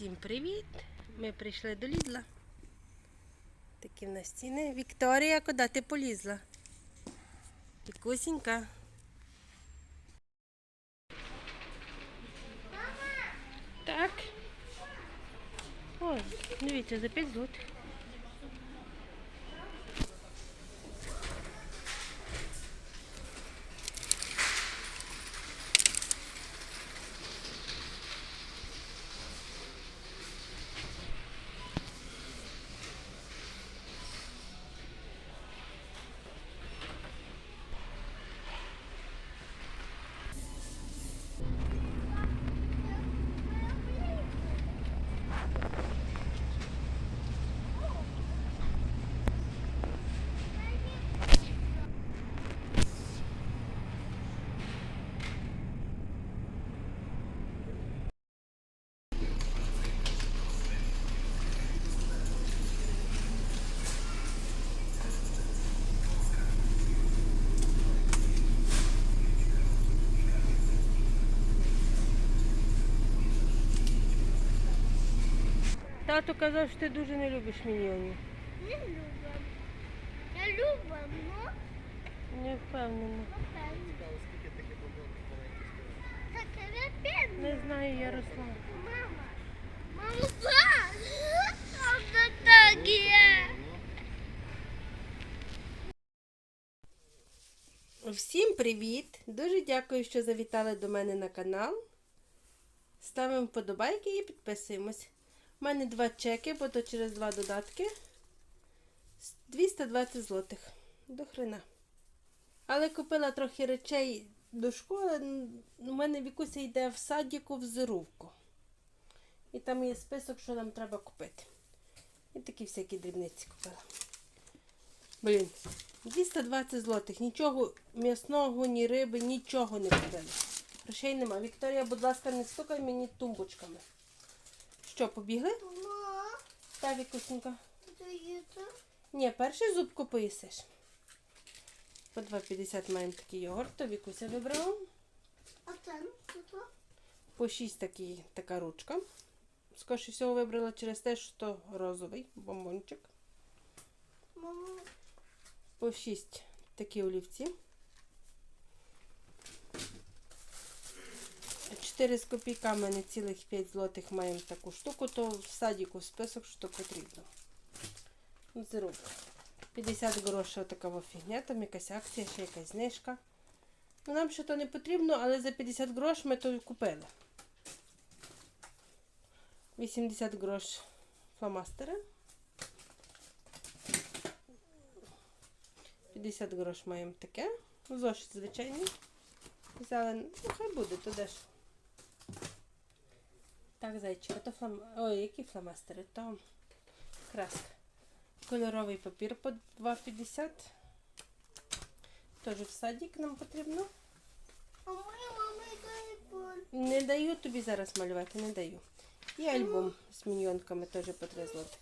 Всім привіт! Ми прийшли до Лідла. Такі в нас стіни. Вікторія, куди ти полізла? Вікусінька. Так. Ой, дивіться, за 5 злотих. Тато казав, що ти дуже не любиш міньйонів. Не люблю. Я люблю, но Не впевнена. таке не пізно. Не знаю, Ярослав. Мама. Мама, па! Це так є. Всім привіт! Дуже дякую, що завітали до мене на канал. Ставимо вподобайки і підписуємось. У мене два чеки, бо то через два додатки. 220 злотих. До хрена. Але купила трохи речей до школи. У мене Вікуся йде в садіку в Зирувку. І там є список, що нам треба купити. І такі всякі дрібниці купила. Блін, 220 злотих. Нічого м'ясного, ні риби, нічого не купили. Грошей нема. Вікторія, будь ласка, не стукай мені тумбочками. Що, побігли? Мама, Та, Вікусенька. це? Ні, перший зубку поїсиш. По 2,50 маємо такий йогурт, то Вікуся вибрала. А це? Що? По 6 такий, така ручка. Скоріше всього вибрала через те, що розовий бомбончик. Мама, По 6 такі олівці. 4 з копійками, не цілих 5 злотих маємо таку штуку, то в садіку список, що потрібно. Зруб. 50 грошей така фігня, там якась акція, ще якась знижка. Ну, нам ще то не потрібно, але за 50 грош ми то купили. 80 грош фломастери. 50 грош маємо таке. Зошит звичайний. Взяли, ну хай буде, то де ж. Так, зайчика, то флам... Ой, які фломастери, то краска. Кольоровий папір по 2,50. Теж в садик нам потрібно. а моя мама пон. Не даю тобі зараз малювати, не даю. І альбом з міньйонками теж по 3 злотих.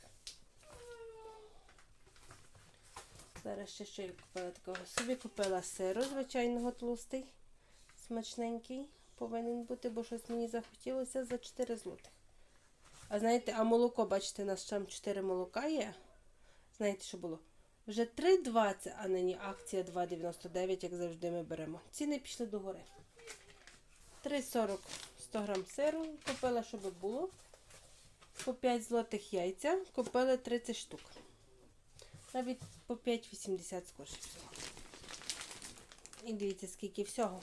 Зараз ще що я купила такого. Собі купила сиру звичайного тлустий, смачненький. Повинен бути, бо щось мені захотілося за 4 злотих. А знаєте, а молоко, бачите, у нас там 4 молока є. Знаєте, що було? Вже 3,20, а нині акція 2,99, як завжди ми беремо. Ціни пішли догори. 3,40 100 грам сиру. Купила, щоб було. По 5 злотих яйця. Купили 30 штук. Навіть по 5,80 скорше всього. І дивіться, скільки всього.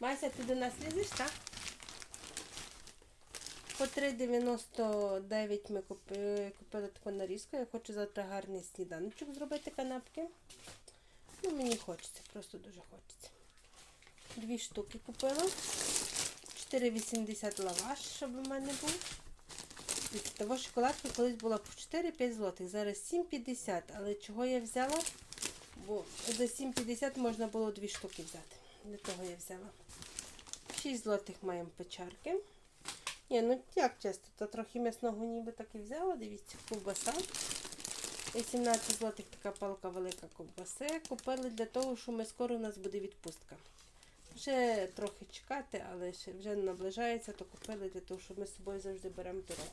Мася, ти до нас лізеш, так? По 3,99 ми купили, купили таку нарізку. Я хочу завтра гарний сніданочок зробити канапки. Ну, мені хочеться, просто дуже хочеться. Дві штуки купила. 4,80 лаваш, щоб у мене був. Того шоколадка колись була по 4-5 злотих, зараз 7,50. Але чого я взяла? Бо за 7,50 можна було дві штуки взяти. Для того я взяла. 6 злотих маємо печарки. Ні, ну як часто, то трохи м'ясного ніби так і взяла. Дивіться, ковбаса. 18 злотих така палка велика ковбаси. Купили для того, що ми скоро у нас буде відпустка. Вже трохи чекати, але ще вже наближається, то купили для того, щоб ми з собою завжди беремо дорогу.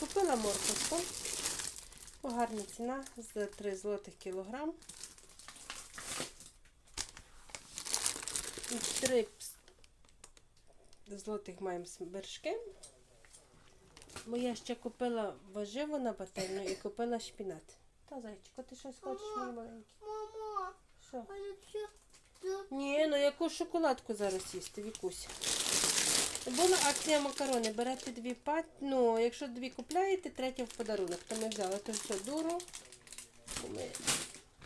Купила морковку. Гарна ціна за 3 злотих кілограм. 3 злотих маємо вершки. Бо я ще купила важиво на пательню і купила шпінат. Та, зайчику, ти щось хочеш, мій маленький? Мама, Що? Ні, ну яку шоколадку зараз їсти, Вікуся. Була акція макарони. Берете дві пат. Ну, якщо дві купляєте, третя в подарунок. То ми взяли то все дуру. Ми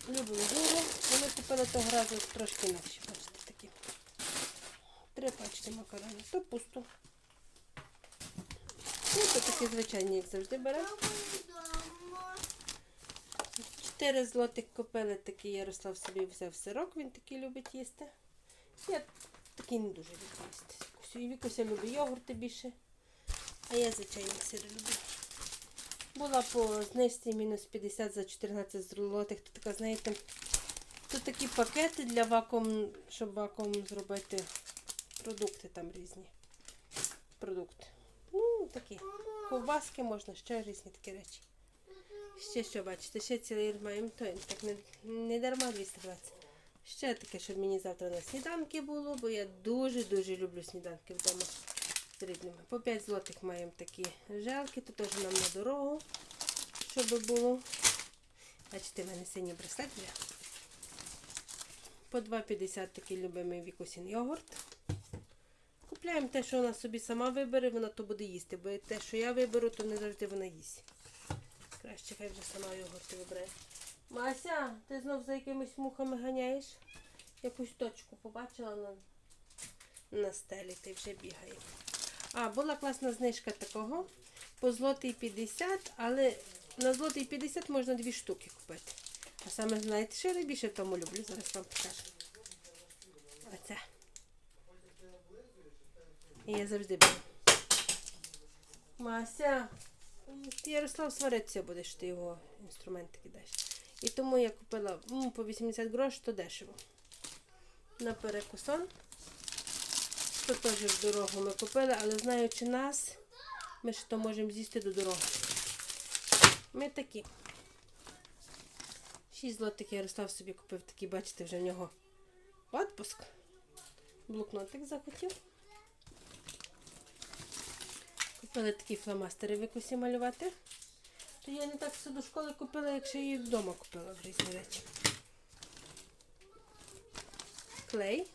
любимо дуру. Ми купили того разу трошки наші. Три пачки макаронів. То пусто. Ну, то такі звичайні, як завжди беремо. 4 злотих купили такий Ярослав собі взяв сирок, він такий любить їсти. Я такий не дуже люблю їсти. І Вікуся любить йогурти більше. А я звичайні сири люблю. Була по знижці мінус 50 за 14 злотих. Тут така, знаєте, тут такі пакети для вакуум, щоб вакуум зробити продукти там різні. Продукти. Ну, такі. Ковбаски можна, ще різні такі речі. Ще що бачите, ще цілий маємо то так не, не дарма 220. Ще таке, щоб мені завтра на сніданки було, бо я дуже-дуже люблю сніданки вдома з рідними. По 5 злотих маємо такі желки, то теж нам на дорогу, щоб було. Бачите, в мене синій браслет вже. По 2,50 такий любимий вікусін йогурт. Купляємо те, що вона собі сама вибере, вона то буде їсти, бо те, що я виберу, то не завжди вона їсть. Краще хай вже сама йогурти вибирає. Мася, ти знов за якимись мухами ганяєш? Якусь точку побачила на, на стелі, ти вже бігає. А, була класна знижка такого. По злотий 50, але на злотий 50 можна дві штуки купити. А саме, знаєте, що я найбільше тому люблю, зараз вам покажу. Оце. І я завжди беру. Мася, ти, Ярослав сваритися буде, що ти його інструменти кидаєш. І тому я купила м, по 80 грош, то дешево. На перекусон. То теж в дорогу ми купили, але знаючи нас, ми ж то можемо з'їсти до дороги. Ми такі. 6 злотих Ярослав собі купив такий, бачите, вже в нього відпуск. Блокнотик захотів. Купили такі фломастери в якусі малювати. То я не так все до школи купила, як ще її вдома купила в різні речі. Клей.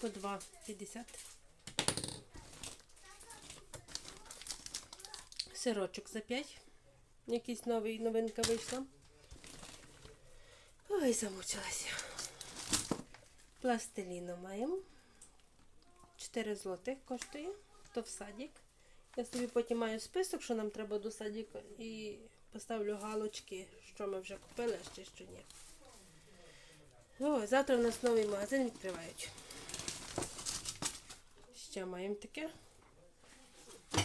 По 2,50. Сирочок за 5. Якийсь новий новинка вийшла. Ой, замучилася. Пластиліну маємо. 4 злотих коштує. То в садик. Я собі потім маю список, що нам треба до садика, і поставлю галочки, що ми вже купили, а ще що ні. О, завтра у нас новий магазин відкривають. Ще маємо таке.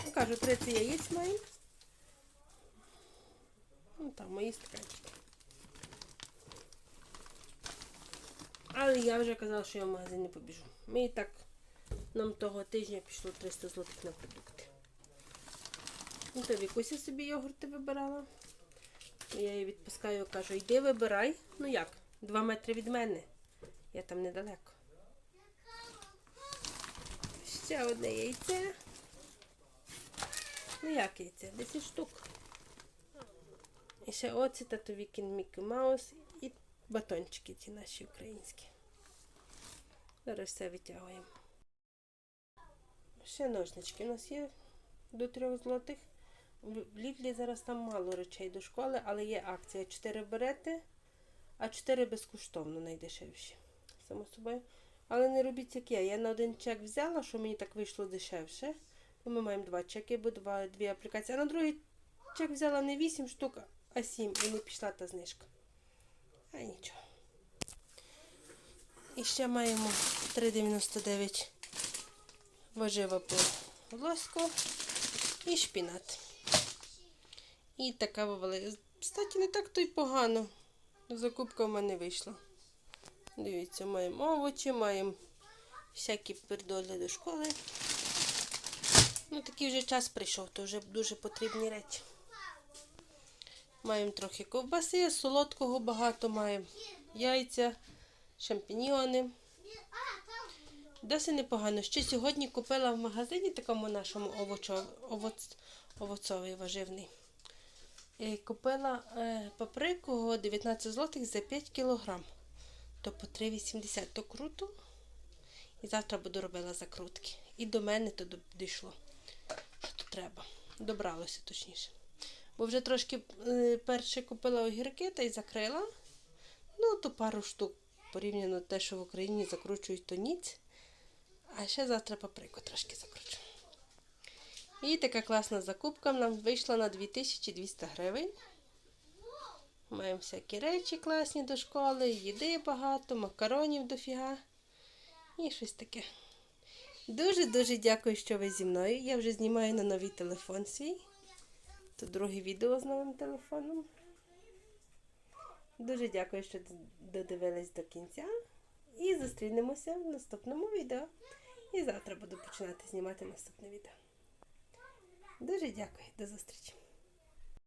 Ну, кажу, 30 яєць маємо. Ну, там мої стаканчики. Але я вже казала, що я в магазин не побіжу. Ми і так нам того тижня пішло 300 злотих на продукти. Ну, то Вікуся собі йогурти вибирала. Я її відпускаю, кажу, йди вибирай. Ну як? Два метри від мене. Я там недалеко. Ще одне яйце. Ну як яйце? 10 штук. І ще оці татовікін Мікі Маус і батончики ті наші українські. Зараз все витягуємо. Ще ножнички у нас є до трьох злотих. В Лідлі зараз там мало речей до школи, але є акція 4 берете, а 4 безкоштовно найдешевші. Само собою. Але не робіть як я. Я на один чек взяла, що мені так вийшло дешевше. Ми маємо два чеки, бо два, дві аплікації. А на другий чек взяла не 8 штук, а 7. І не пішла та знижка. А нічого. І ще маємо 3,99 важива по лоску і шпінат. І така вивели. Кстати, не так то й погано. Закупка в мене вийшла. Дивіться, маємо овочі, маємо всякі пердолі до школи. Ну, такий вже час прийшов, то вже дуже потрібні речі. Маємо трохи ковбаси, солодкого багато маємо. Яйця, шампіньйони. Досить непогано. Ще сьогодні купила в магазині такому нашому овочо, овоц, овоцовий важивний. І купила е, паприку 19 злотих за 5 кілограм. То по 3,80. То круто. І завтра буду робила закрутки. І до мене то дійшло. Що то треба. Добралося точніше. Бо вже трошки е, перше купила огірки та й закрила. Ну, то пару штук порівняно те, що в Україні закручують, то ніць. А ще завтра паприку трошки закручу. І така класна закупка нам вийшла на 2200 гривень. Маємо всякі речі класні до школи, їди багато, макаронів дофіга. І щось таке. Дуже-дуже дякую, що ви зі мною. Я вже знімаю на новий телефон свій. Тут друге відео з новим телефоном. Дуже дякую, що додивились до кінця. І зустрінемося в наступному відео. І завтра буду починати знімати наступне відео. Дуже дякую, до зустрічі.